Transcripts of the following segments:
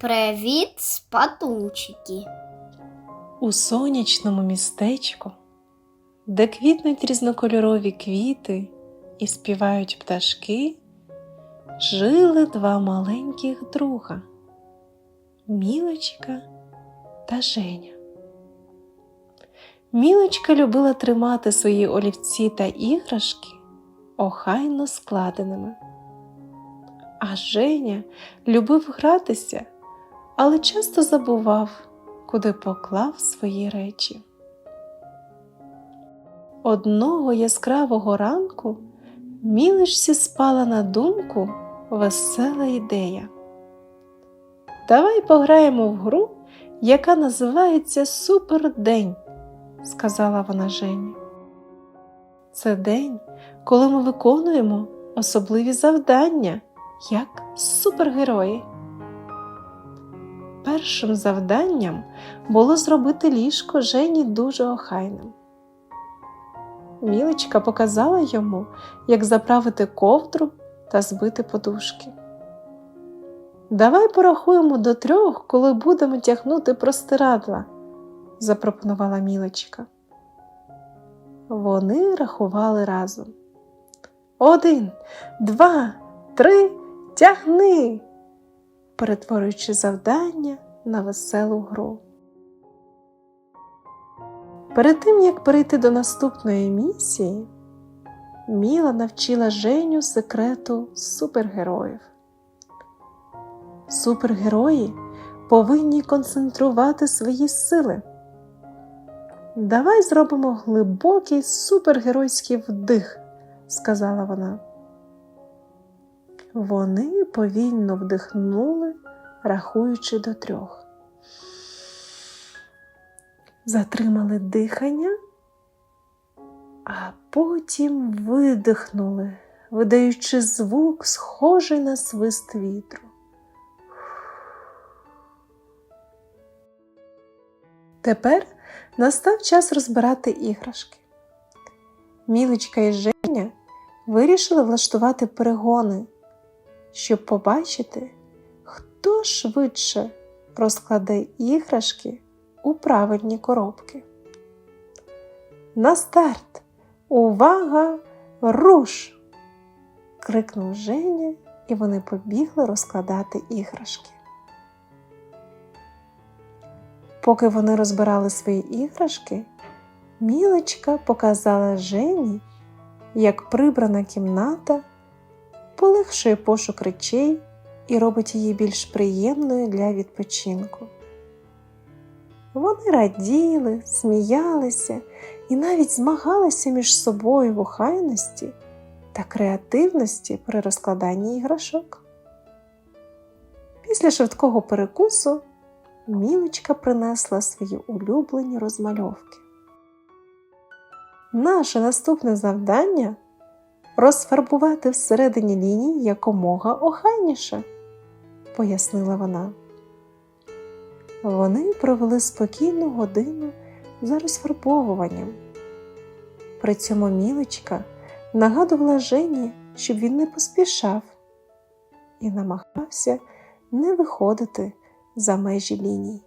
Привіт, спатунчики. У сонячному містечку, де квітнуть різнокольорові квіти і співають пташки, жили два маленьких друга Мілочка та Женя. Мілочка любила тримати свої олівці та іграшки охайно складеними. А Женя любив гратися, але часто забував, куди поклав свої речі. Одного яскравого ранку мілишці спала на думку весела ідея. Давай пограємо в гру, яка називається Супердень, сказала вона Жені. Це день, коли ми виконуємо особливі завдання, як супергерої. Першим завданням було зробити ліжко Жені дуже охайним. Мілочка показала йому, як заправити ковдру та збити подушки. Давай порахуємо до трьох, коли будемо тягнути простирадла, запропонувала Мілочка. Вони рахували разом. Один, два, три, тягни, перетворюючи завдання на веселу гру. Перед тим, як перейти до наступної місії, Міла навчила Женю секрету супергероїв. Супергерої повинні концентрувати свої сили. Давай зробимо глибокий супергеройський вдих, сказала вона. Вони повільно вдихнули, рахуючи до трьох. Затримали дихання, а потім видихнули, видаючи звук, схожий на свист вітру. Тепер настав час розбирати іграшки. Мілочка і Женя вирішили влаштувати перегони, щоб побачити, хто швидше розкладе іграшки у правильні коробки. На старт! Увага! Руш! крикнув Женя, і вони побігли розкладати іграшки. Поки вони розбирали свої іграшки, Мілочка показала Жені, як прибрана кімната полегшує пошук речей і робить її більш приємною для відпочинку. Вони раділи, сміялися і навіть змагалися між собою в охайності та креативності при розкладанні іграшок. Після швидкого перекусу Мілочка принесла свої улюблені розмальовки. Наше наступне завдання розфарбувати всередині лінії якомога охайніше, пояснила вона. Вони провели спокійну годину за розфарбовуванням. При цьому Мілочка нагадувала Жені, щоб він не поспішав і намагався не виходити за межі ліній.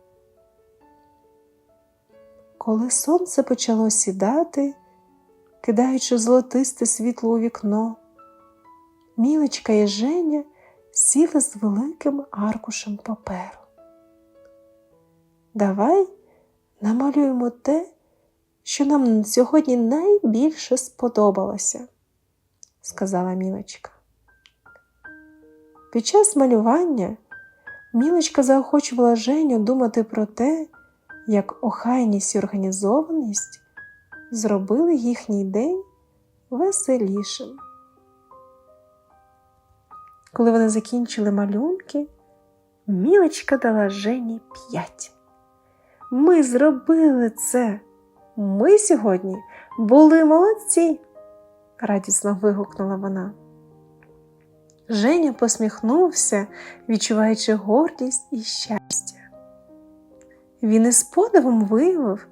Коли сонце почало сідати, кидаючи золотисте світло у вікно, Мілочка і Женя сіли з великим аркушем паперу. Давай намалюємо те, що нам сьогодні найбільше сподобалося, сказала Мілочка. Під час малювання Мілочка заохочувала Женю думати про те, як охайність і організованість зробили їхній день веселішим. Коли вони закінчили малюнки, Мілочка дала Жені п'ять. Ми зробили це. Ми сьогодні були молодці, радісно вигукнула вона. Женя посміхнувся, відчуваючи гордість і щастя. Він із подивом виявив,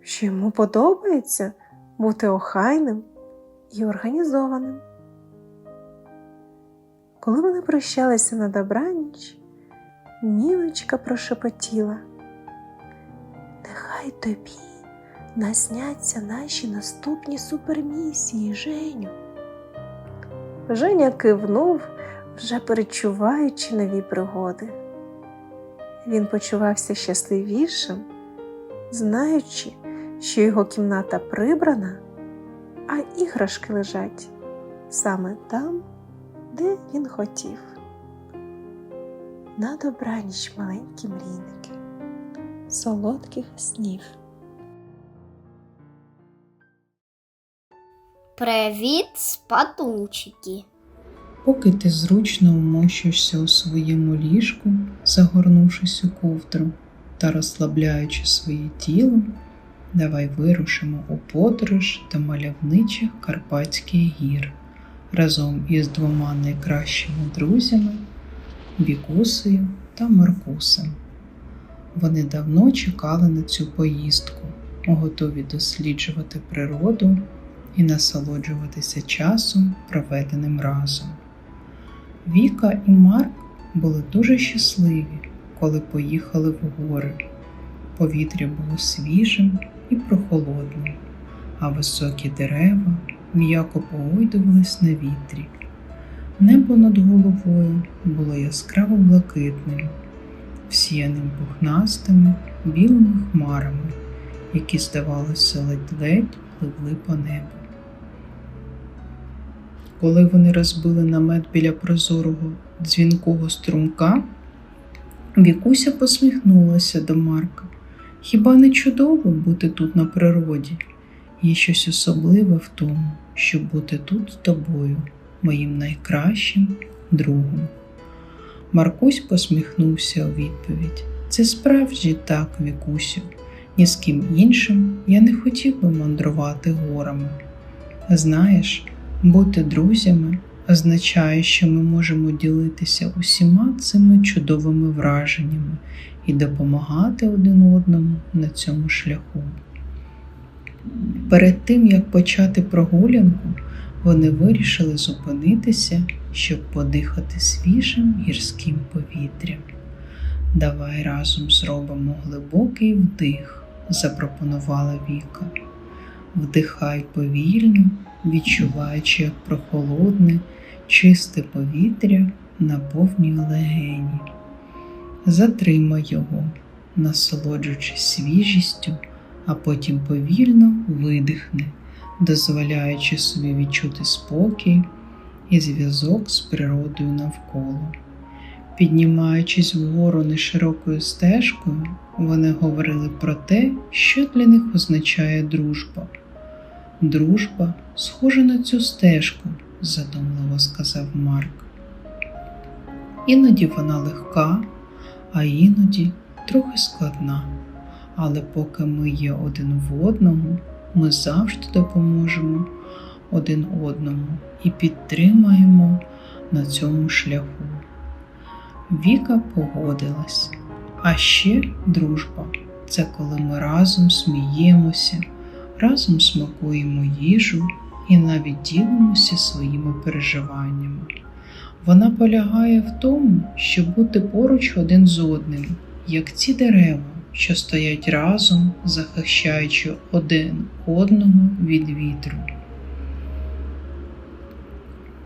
що йому подобається бути охайним і організованим. Коли вони прощалися на добраніч, Мілочка прошепотіла. Нехай тобі насняться наші наступні супермісії, Женю. Женя кивнув, вже перечуваючи нові пригоди. Він почувався щасливішим, знаючи, що його кімната прибрана, а іграшки лежать саме там, де він хотів. На добраніч, маленькі мрійники, солодких снів. Привіт, спатунчики. Поки ти зручно вмощуєшся у своєму ліжку, загорнувшись у ковдру та розслабляючи своє тіло, давай вирушимо у подорож до мальовничих Карпатських гір разом із двома найкращими друзями Вікусею та Маркусем. Вони давно чекали на цю поїздку, готові досліджувати природу і насолоджуватися часом, проведеним разом. Віка і Марк були дуже щасливі, коли поїхали в гори. Повітря було свіжим і прохолодним, а високі дерева м'яко погойдувались на вітрі. Небо над головою було яскраво блакитним, всіяним пухнастими білими хмарами, які, здавалося, ледь-ледь пливли по небу. Коли вони розбили намет біля прозорого дзвінкого струмка, Вікуся посміхнулася до Марка. Хіба не чудово бути тут на природі? Є щось особливе в тому, щоб бути тут з тобою, моїм найкращим другом. Маркусь посміхнувся у відповідь. Це справді так, Вікусю. Ні з ким іншим я не хотів би мандрувати горами. Знаєш, бути друзями означає, що ми можемо ділитися усіма цими чудовими враженнями і допомагати один одному на цьому шляху. Перед тим як почати прогулянку, вони вирішили зупинитися, щоб подихати свіжим гірським повітрям. Давай разом зробимо глибокий вдих, запропонувала Віка. Вдихай повільно, відчуваючи, як прохолодне, чисте повітря наповнює легені. Затримай його, насолоджуючись свіжістю, а потім повільно видихни, дозволяючи собі відчути спокій і зв'язок з природою навколо. Піднімаючись вгору неширокою стежкою, вони говорили про те, що для них означає дружба. Дружба схожа на цю стежку, задумливо сказав Марк. Іноді вона легка, а іноді трохи складна. Але поки ми є один в одному, ми завжди допоможемо один одному і підтримаємо на цьому шляху. Віка погодилась. А ще дружба це коли ми разом сміємося, разом смакуємо їжу і навіть ділимося своїми переживаннями. Вона полягає в тому, щоб бути поруч один з одним, як ці дерева, що стоять разом, захищаючи один одного від вітру.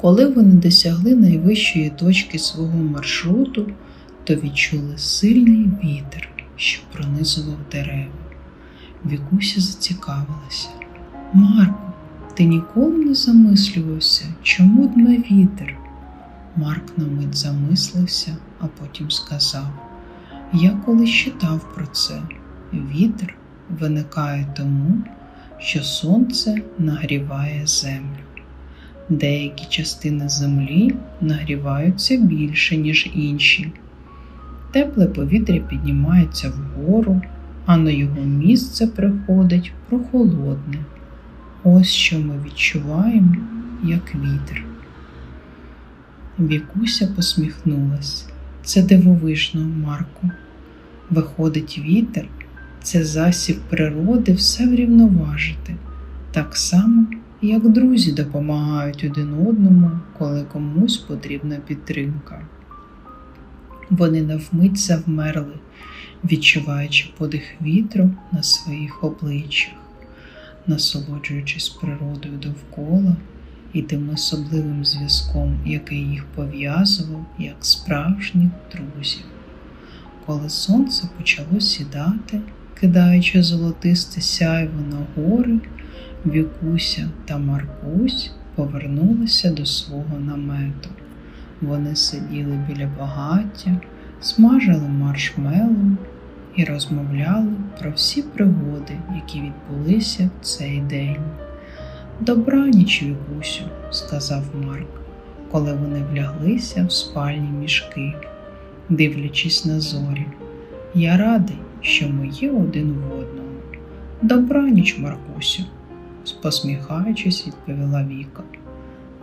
Коли вони досягли найвищої точки свого маршруту, то відчули сильний вітер, що пронизував дерева. Вікуся зацікавилася. Марку, ти ніколи не замислювався, чому дме вітер? Марк на мить замислився, а потім сказав: Я колись читав про це. Вітер виникає тому, що сонце нагріває землю. Деякі частини землі нагріваються більше, ніж інші. Тепле повітря піднімається вгору, а на його місце приходить прохолодне. Ось що ми відчуваємо, як вітер. Вікуся посміхнулась. Це дивовижно, Марку. Виходить, вітер це засіб природи все врівноважити, так само, як друзі допомагають один одному, коли комусь потрібна підтримка. Вони навмить завмерли, відчуваючи подих вітру на своїх обличчях, насолоджуючись природою довкола і тим особливим зв'язком, який їх пов'язував як справжніх друзів. Коли сонце почало сідати, кидаючи золотисте сяйво на гори, Вікуся та Маркусь повернулися до свого намету. Вони сиділи біля багаття, смажили маршмеллоу і розмовляли про всі пригоди, які відбулися в цей день. Добраніч, Вікусю, сказав Марк, коли вони вляглися в спальні мішки, дивлячись на зорі. Я радий, що ми є один в одному. Добраніч, Маркусю, посміхаючись, відповіла Віка.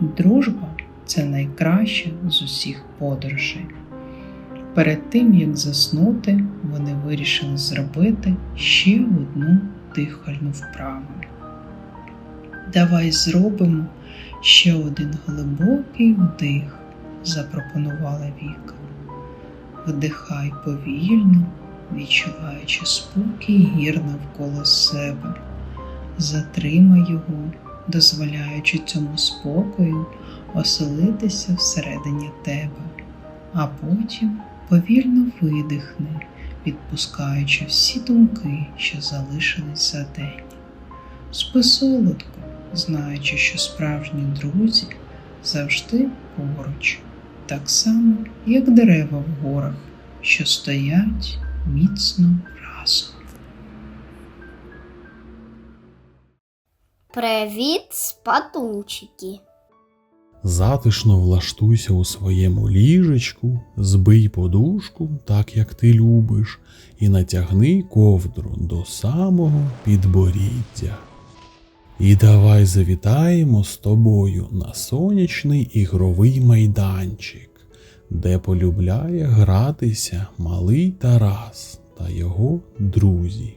Дружба це найкраща з усіх подорожей. Перед тим, як заснути, вони вирішили зробити ще одну дихальну вправу. Давай зробимо ще один глибокий вдих, запропонувала Віка. Вдихай повільно, відчуваючи спокій гір навколо себе. Затримай його, дозволяючи цьому спокою оселитися всередині тебе, а потім повільно видихни, відпускаючи всі думки, що залишились за день. Спи солодко, знаючи, що справжні друзі завжди поруч, так само, як дерева в горах, що стоять міцно разом. Привіт, спатунчики. Затишно влаштуйся у своєму ліжечку, збий подушку, так як ти любиш, і натягни ковдру до самого підборіддя. І давай завітаємо з тобою на сонячний ігровий майданчик, де полюбляє гратися малий Тарас та його друзі.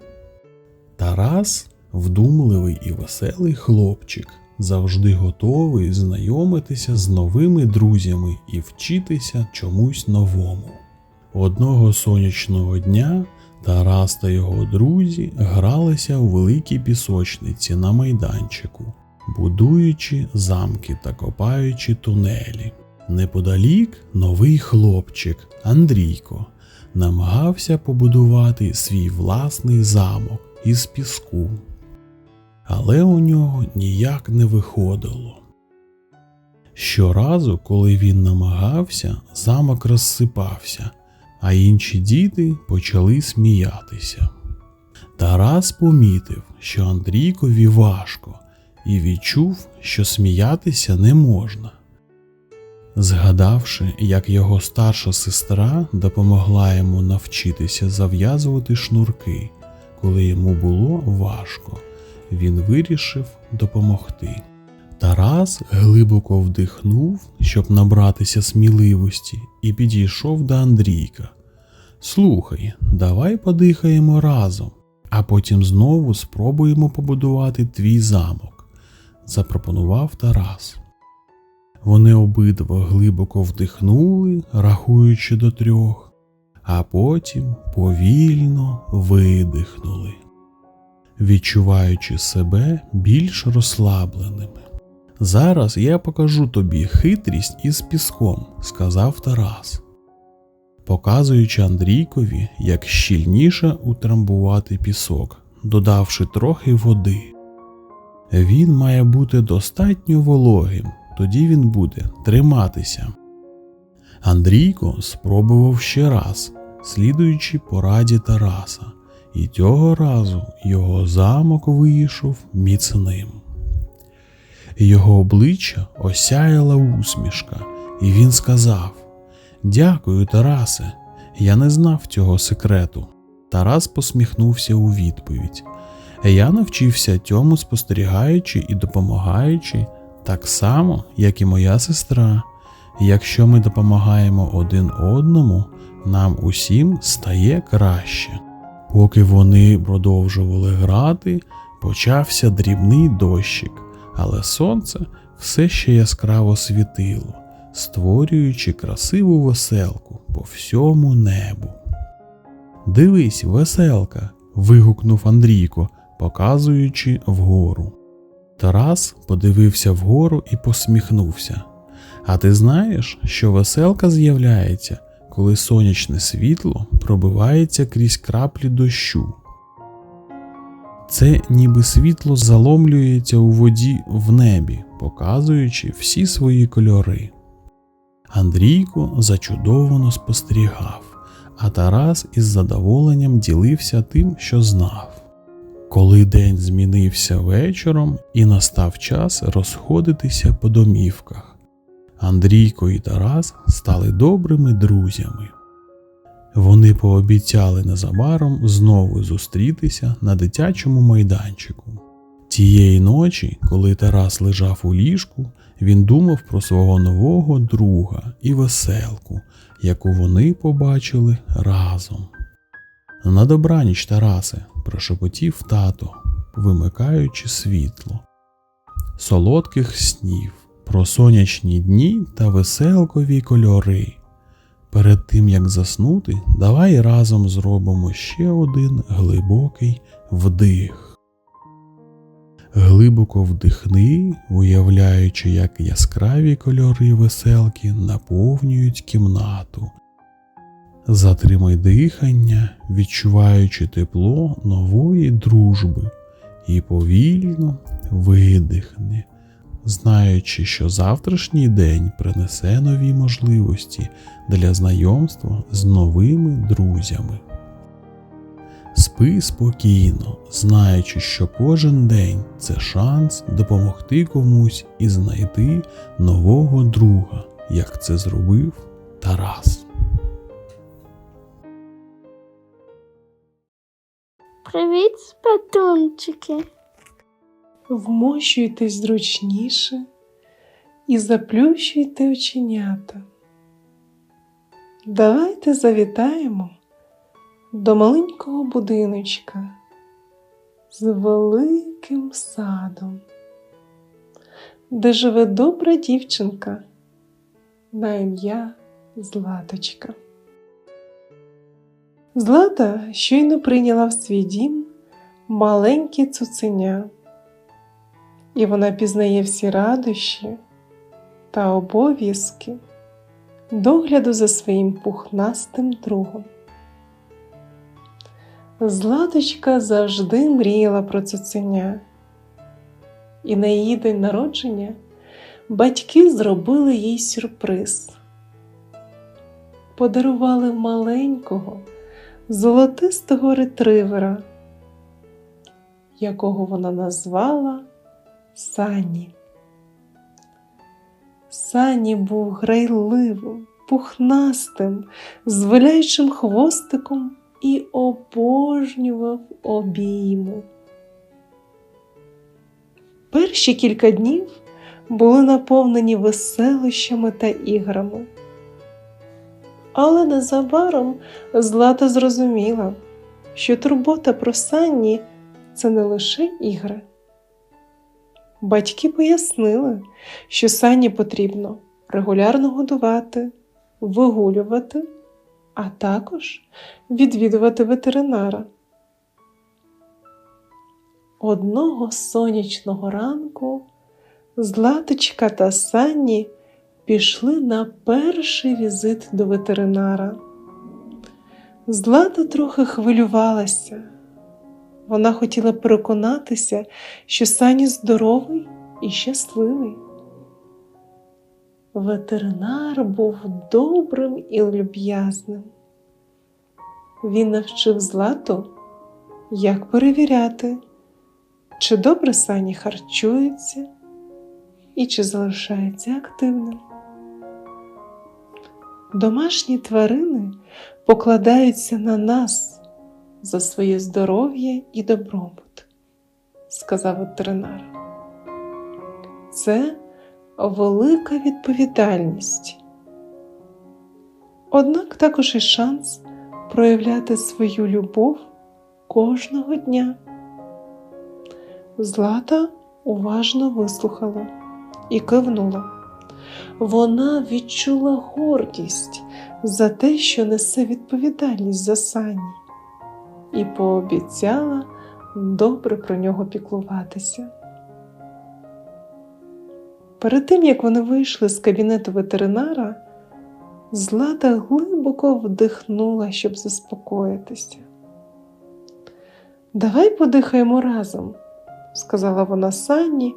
Тарас вдумливий і веселий хлопчик, завжди готовий знайомитися з новими друзями і вчитися чомусь новому. Одного сонячного дня Тарас та його друзі гралися у великій пісочниці на майданчику, будуючи замки та копаючи тунелі. Неподалік новий хлопчик Андрійко намагався побудувати свій власний замок із піску. Але у нього ніяк не виходило. Щоразу, коли він намагався, замок розсипався, а інші діти почали сміятися. Тарас помітив, що Андрійкові важко, і відчув, що сміятися не можна. Згадавши, як його старша сестра допомогла йому навчитися зав'язувати шнурки, коли йому було важко, він вирішив допомогти. Тарас глибоко вдихнув, щоб набратися сміливості, і підійшов до Андрійка. Слухай, давай подихаємо разом, а потім знову спробуємо побудувати твій замок, запропонував Тарас. Вони обидва глибоко вдихнули, рахуючи до трьох, а потім повільно видихнули, відчуваючи себе більш розслабленими. Зараз я покажу тобі хитрість із піском, сказав Тарас, показуючи Андрійкові, як щільніше утрамбувати пісок, додавши трохи води. Він має бути достатньо вологим, тоді він буде триматися. Андрійко спробував ще раз, слідуючи пораді Тараса, і цього разу його замок вийшов міцним. Його обличчя осяяла усмішка, і він сказав: Дякую, Тарасе, я не знав цього секрету. Тарас посміхнувся у відповідь. Я навчився цьому спостерігаючи і допомагаючи, так само, як і моя сестра. Якщо ми допомагаємо один одному, нам усім стає краще. Поки вони продовжували грати, почався дрібний дощик, але сонце все ще яскраво світило, створюючи красиву веселку по всьому небу. Дивись, веселка. вигукнув Андрійко, показуючи вгору. Тарас подивився вгору і посміхнувся. А ти знаєш, що веселка з'являється, коли сонячне світло пробивається крізь краплі дощу. Це ніби світло заломлюється у воді в небі, показуючи всі свої кольори. Андрійко зачудовано спостерігав, а Тарас із задоволенням ділився тим, що знав. Коли день змінився вечором і настав час розходитися по домівках, Андрійко і Тарас стали добрими друзями. Вони пообіцяли незабаром знову зустрітися на дитячому майданчику. Тієї ночі, коли Тарас лежав у ліжку, він думав про свого нового друга і веселку, яку вони побачили разом. На добраніч, Тарасе, прошепотів тато, вимикаючи світло. Солодких снів про сонячні дні та веселкові кольори. Перед тим як заснути, давай разом зробимо ще один глибокий вдих. Глибоко вдихни, уявляючи, як яскраві кольори веселки наповнюють кімнату. Затримай дихання, відчуваючи тепло нової дружби, і повільно видихни, знаючи, що завтрашній день принесе нові можливості для знайомства з новими друзями. Спи спокійно, знаючи, що кожен день це шанс допомогти комусь і знайти нового друга, як це зробив Тарас. Привіт, спатунчики. Вмощуйтесь зручніше і заплющуйте оченята. Давайте завітаємо до маленького будиночка з великим садом, де живе добра дівчинка на ім'я Златочка. Злата щойно прийняла в свій дім маленьке цуценя, і вона пізнає всі радощі та обов'язки догляду за своїм пухнастим другом. Златочка завжди мріяла про цуценя, і на її день народження батьки зробили їй сюрприз. Подарували маленького золотистого ретривера, якого вона назвала Сані. Сані був грайливим, пухнастим, з виляючим хвостиком і обожнював обійми. Перші кілька днів були наповнені веселощами та іграми. Але незабаром Злата зрозуміла, що турбота про Санні це не лише ігри. Батьки пояснили, що Санні потрібно регулярно годувати, вигулювати, а також відвідувати ветеринара. Одного сонячного ранку Златочка та Санні пішли на перший візит до ветеринара. Злата трохи хвилювалася. Вона хотіла переконатися, що Сані здоровий і щасливий. Ветеринар був добрим і люб'язним. Він навчив Злату, як перевіряти, чи добре Сані харчується і чи залишається активним. Домашні тварини покладаються на нас за своє здоров'я і добробут, сказав ветеринар. Це велика відповідальність. Однак також і шанс проявляти свою любов кожного дня. Злата уважно вислухала і кивнула, вона відчула гордість за те, що несе відповідальність за сані, і пообіцяла добре про нього піклуватися. Перед тим, як вони вийшли з кабінету ветеринара, Злата глибоко вдихнула, щоб заспокоїтися. Давай подихаємо разом, сказала вона Санні,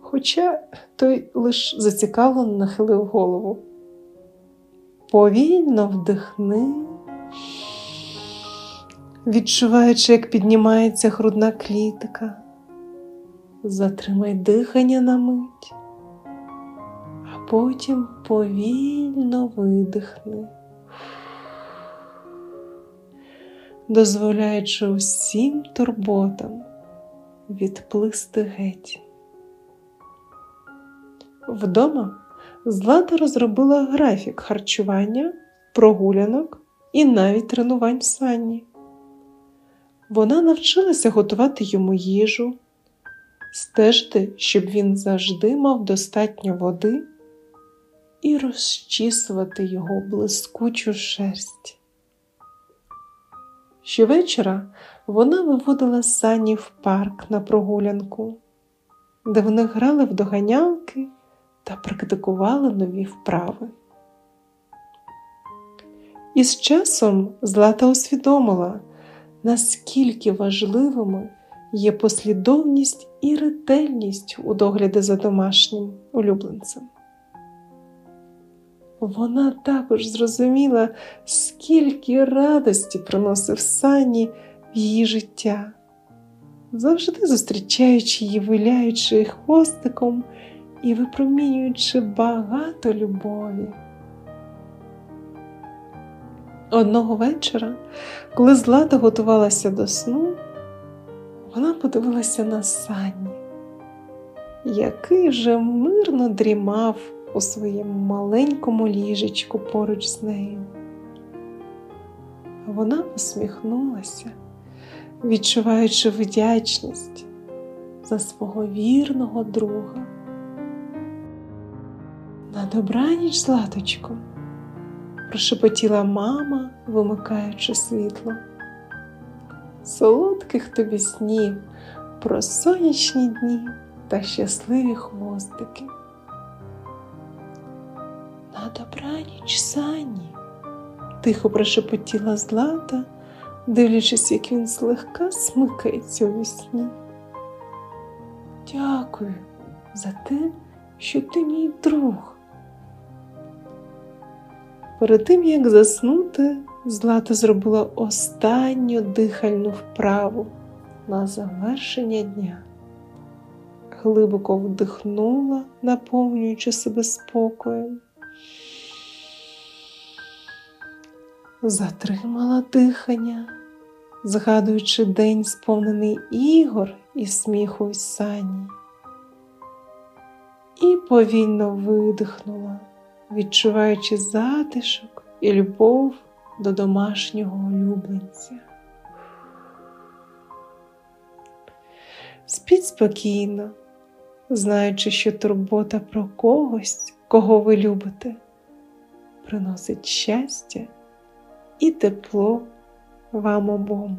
хоча той лиш зацікавлено нахилив голову. Повільно вдихни, відчуваючи, як піднімається грудна клітка. Затримай дихання на мить, а потім повільно видихни, дозволяючи усім турботам відплисти геть. Вдома Злата розробила графік харчування, прогулянок і навіть тренувань в сані. Вона навчилася готувати йому їжу, стежити, щоб він завжди мав достатньо води і розчісувати його блискучу шерсть. Щовечора вона виводила сані в парк на прогулянку, де вони грали в доганялки та практикували нові вправи. І з часом Злата усвідомила, наскільки важливими є послідовність і ретельність у догляді за домашнім улюбленцем. Вона також зрозуміла, скільки радості приносив Сані в її життя, завжди зустрічаючи її, виляючи хвостиком і випромінюючи багато любові. Одного вечора, коли Злата готувалася до сну, вона подивилася на Санні, який вже мирно дрімав у своєму маленькому ліжечку поруч з нею. Вона посміхнулася, відчуваючи вдячність за свого вірного друга. На добраніч, Златочко, прошепотіла мама, вимикаючи світло. Солодких тобі снів про сонячні дні та щасливі хвостики. На добраніч, Сані, тихо прошепотіла Злата, дивлячись, як він злегка смикається у сні. Дякую за те, що ти мій друг. Перед тим, як заснути, Злата зробила останню дихальну вправу на завершення дня. Глибоко вдихнула, наповнюючи себе спокоєм. Затримала дихання, згадуючи день, сповнений ігор і сміху із сані. І повільно видихнула відчуваючи затишок і любов до домашнього улюбленця. Спіть спокійно, знаючи, що турбота про когось, кого ви любите, приносить щастя і тепло вам обом.